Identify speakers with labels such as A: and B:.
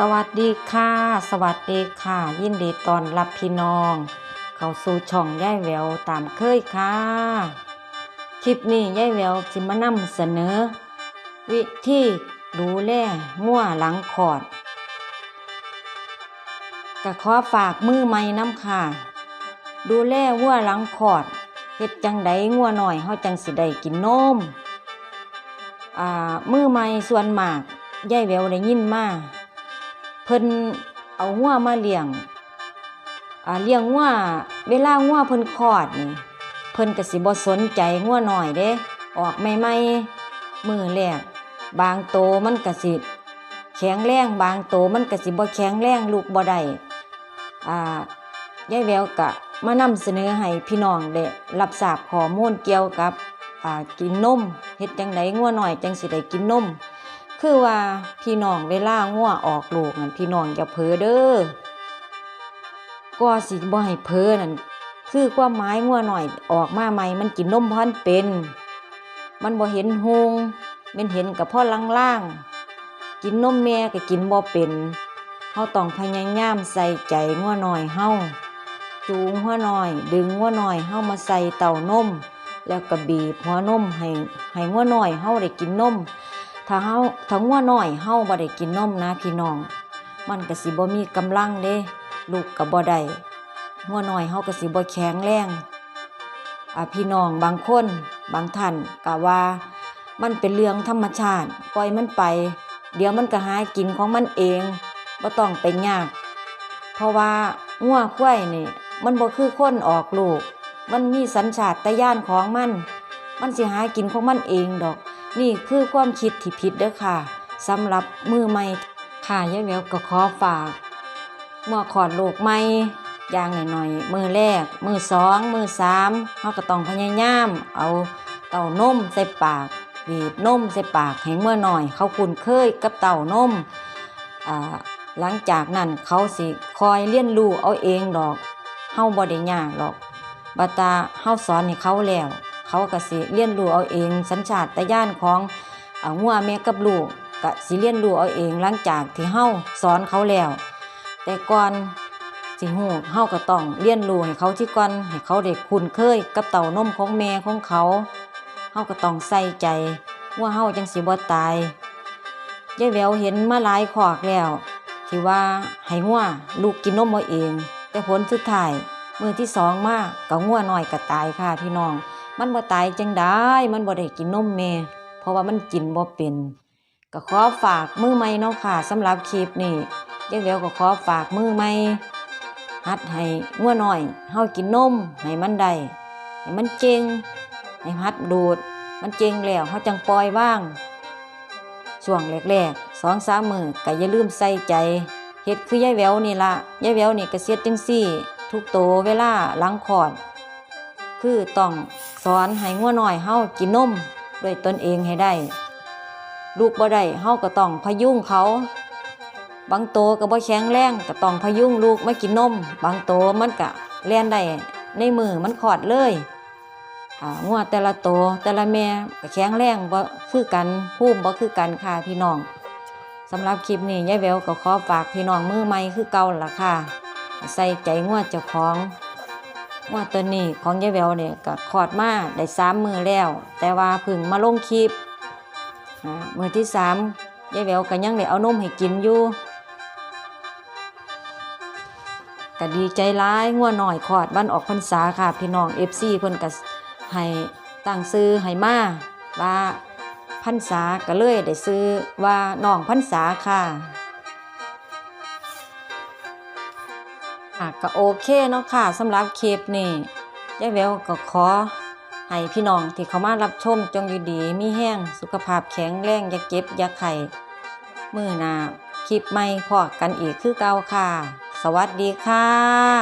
A: สวัสดีค่ะ สวัสดีค่ะ ยินดีตอนรับพี่น้อง เข้าสู่ช่องย่ายแววตามเคยค่ะ คลิปนี้ย่ายแววสิมานำเสนอ วิธีดูแลงัวหลังขอดก็ขอฝากมือใหม่น้ำค่ะ ดูแลวัวหลังขอดเฮ็ดจังใดงัวหน่อยเฮาจังสิได้กินนมอ่ามือใหม่ส่วนมากยายแววได้ยินมา เพิ่นเอางัวมาเลี้ยงอ่าเลี้ยงงัวเวลางัวเพิ่นคลอดนี่เพิ่นก็สิบ่สนใจงัวหน้อยเด้ ออกใหม่ๆมือแรกบางโตมันก็สิแข็งแรงบางโตมันก็สิบ่แข็งแรงลูกบ่ได้อ่ายายแววก็มานำเสนอให้พี่น้องได้รับทราบข้อมูลเกี่ยวกับอ่ากินนมเฮ็ดจังไดงัวหน้อยจังสิได้กินนม คือว่าพี่น้องเวลางัวออกลูกนั่นพี่น้องอย่าเผลอเด้อก็สิบ่ให้เผลอนั่นคือความหมายงัวน้อยออกมาใหม่มันกินนมพันเป็น มันบ่เห็นหงมันเห็นกับพ่อล่างๆกินนมแม่ก็กินบ่เป็นเฮาต้องพยายามใส่ใจงัวหน้อยเฮาจูงหัวหน้อย ดึงหัวหน้อยเฮามาใส่เต้านมแล้วก็บีบหัวนมให้ให้งัวหน้อยเฮาได้กินนม ถ้าเฮาถ้างัวน้อยเฮาบ่ได้กินนมนะพี่น้อง มันก็สิบ่มีกำลังเด้ลูกก็บ่ได้งัวน้อยเฮาก็สิบ่แข็งแรงอ่าพี่น้องบางคนบางท่านก็ว่ามันเป็นเรื่องธรรมชาติ ปล่อยมันไป เดี๋ยวมันก็หากินของมันเองบ่ต้องไปยาก เพราะว่างัวควายนี่ มันบ่คือคนออกลูก มันมีสัญชาตญาณของมัน มันสิหากินของมันเองดอก นี่คือความคิดที่ผิดเด้อค่ะสำหรับมือใหม่ค่ะยายแววก็ขอฝากเมื่อขอดลูกใหม่อย่างหน่อยๆมือแรก มือสองมือสามเราก็ต้องพยายามเอาเต้านมใส่ปากบีบนมใส่ปากให้เมื่อหน่อย เขาคุ้นเคยกับเต้านมอ่าหลังจากนั้นเขาสิคอยเลี้ยนรู้เอาเองดอกเฮาบ่ได้ยากหรอกบาตาเฮาสอนให้เขาแล้ว เขาก็สิเรียนรู้เอาเอง สัญชาตญาณของงัวแม่กับลูกก็สิเรียนรู้เอาเองหลังจากที่เฮาสอนเขาแล้ว แต่ก่อนสิฮู้เฮาก็ต้องเรียนรู้ให้เขาที่ก่อนให้เขาได้คุ้นเคยกับเต้านมของแม่ของเขาเฮาก็ต้องใส่ใจว่าเฮาจังสิบ่ตายยายแววเห็นมาหลายขอกแล้วที่ว่าให้งัวลูกกินนมเอาเอง แต่ผลสุดท้ายมือที่สองมาก็งัวหน้อยก็ตายค่ะพี่น้อง มันบ่ตายจังได้ มันบ่ได้กินนมแม่ เพราะว่ามันกินบ่เป็นก็ขอฝากมือใหม่เนาะค่ะสำหรับคลิปนี้ยายแววก็ขอฝากมือใหม่หัดให้งัวน้อยเฮากินนมให้มันได้ให้มันเก่งให้หัดดูด มันเก่งแล้วเฮาจังปล่อยว่างช่วงแรกๆสองสามมือก็อย่าลืมใส่ใจเฮ็ดคือยายแววนี่ละยายแววนี่ก็เสียดจังซี่ ทุกโตเวลาหลังคลอด คือต้อง สอนให้งัวหน้อยเฮากินนมด้วยตนเองให้ได้ ลูกบ่ได้เฮาก็ต้องพยุงเขา บางโตก็บ่แข็งแรงก็ต้องพยุงลูกมากินนม บางโตมันก็แล่นได้ในมือมันคลอดเลยอ่างัวแต่ละโตแต่ละแม่ก็แข็งแรงบ่คือกันภูมิบ่คือกันค่ะพี่น้องสำหรับคลิปนี้ยายแววก็ขอฝากพี่น้องมือใหม่คือเก่าล่ะค่ะ ใส่ใจงัวเจ้าของ งัวตัวนี้ของยายแววเนี่ยก็คอดมาได้สามมือแล้ว แต่ว่าพึ่งมาลงคลิปมือที่สามยายแววก็ยังได้เอานมให้กินอยู่ก็ดีใจร้ายงัวหน่อยคอดวันออกพรรษาค่ะ พี่น้องเอฟซีเพิ่นก็ให้ตั้งซื้อให้มาว่าพรรษาก็เลยได้ซื้อว่าน้องพรรษาค่ะ ค่ะก็โอเคเนาะค่ะสำหรับคลิปนี่ยายแววก็ขอให้พี่น้องที่เขามารับชมจงอยู่ดีมีแห้งสุขภาพแข็งแรงอย่าเก็บอย่าไข่มือหนาคลิปใหม่พอกันอีกคือเก่าค่ะ สวัสดีค่ะ